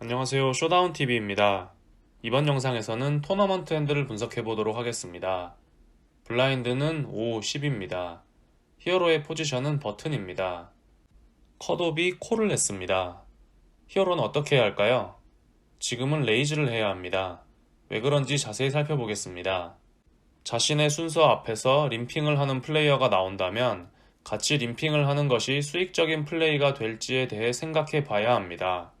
안녕하세요. 쇼다운TV입니다. 이번 영상에서는 토너먼트 핸들을 분석해 보도록 하겠습니다. 블라인드는 5, 10입니다. 히어로의 포지션은 버튼입니다. 컷옵이 콜을 했습니다. 히어로는 어떻게 해야 할까요? 지금은 레이즈를 해야 합니다. 왜 그런지 자세히 살펴보겠습니다. 자신의 순서 앞에서 림핑을 하는 플레이어가 나온다면 같이 림핑을 하는 것이 수익적인 플레이가 될지에 대해 생각해 봐야 합니다.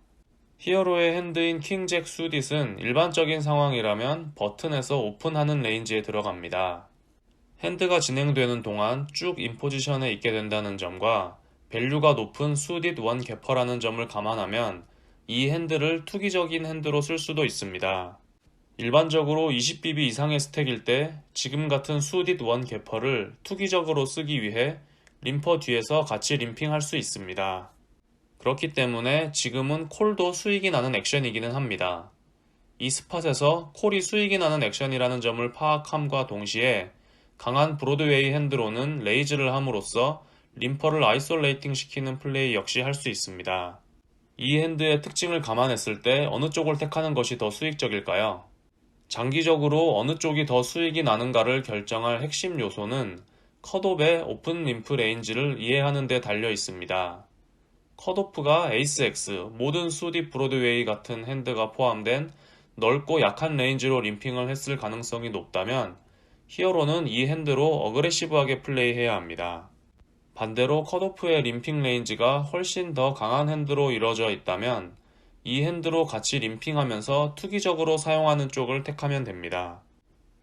히어로의 핸드인 킹잭 수딧은 일반적인 상황이라면 버튼에서 오픈하는 레인지에 들어갑니다. 핸드가 진행되는 동안 쭉 인포지션에 있게 된다는 점과 밸류가 높은 수딧 원 개퍼라는 점을 감안하면 이 핸드를 투기적인 핸드로 쓸 수도 있습니다. 일반적으로 20BB 이상의 스택일 때 지금 같은 수딧 원 개퍼를 투기적으로 쓰기 위해 림퍼 뒤에서 같이 림핑할 수 있습니다. 그렇기 때문에 지금은 콜도 수익이 나는 액션이기는 합니다. 이 스팟에서 콜이 수익이 나는 액션이라는 점을 파악함과 동시에 강한 브로드웨이 핸드로는 레이즈를 함으로써 림퍼를 아이솔레이팅 시키는 플레이 역시 할 수 있습니다. 이 핸드의 특징을 감안했을 때 어느 쪽을 택하는 것이 더 수익적일까요? 장기적으로 어느 쪽이 더 수익이 나는가를 결정할 핵심 요소는 컷옵의 오픈 림프 레인지를 이해하는 데 달려 있습니다. 컷오프가 에이스 X, 모든 수디 브로드웨이 같은 핸드가 포함된 넓고 약한 레인지로 림핑을 했을 가능성이 높다면 히어로는 이 핸드로 어그레시브하게 플레이해야 합니다. 반대로 컷오프의 림핑 레인지가 훨씬 더 강한 핸드로 이루어져 있다면 이 핸드로 같이 림핑하면서 투기적으로 사용하는 쪽을 택하면 됩니다.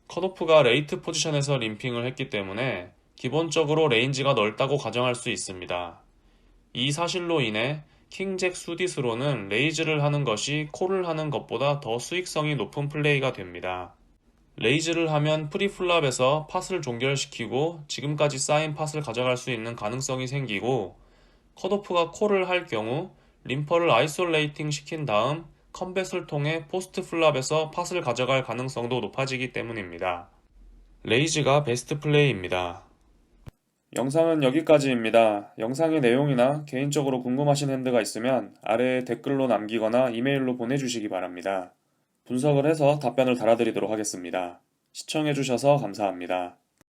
컷오프가 레이트 포지션에서 림핑을 했기 때문에 기본적으로 레인지가 넓다고 가정할 수 있습니다. 이 사실로 인해 킹잭 수디스로는 레이즈를 하는 것이 콜을 하는 것보다 더 수익성이 높은 플레이가 됩니다. 레이즈를 하면 프리플랍에서 팟을 종결시키고 지금까지 쌓인 팟을 가져갈 수 있는 가능성이 생기고 컷오프가 콜을 할 경우 림퍼를 아이솔레이팅 시킨 다음 컨벳을 통해 포스트 플랍에서 팟을 가져갈 가능성도 높아지기 때문입니다. 레이즈가 베스트 플레이입니다. 영상은 여기까지입니다. 영상의 내용이나 개인적으로 궁금하신 핸드가 있으면 아래에 댓글로 남기거나 이메일로 보내주시기 바랍니다. 분석을 해서 답변을 달아드리도록 하겠습니다. 시청해주셔서 감사합니다.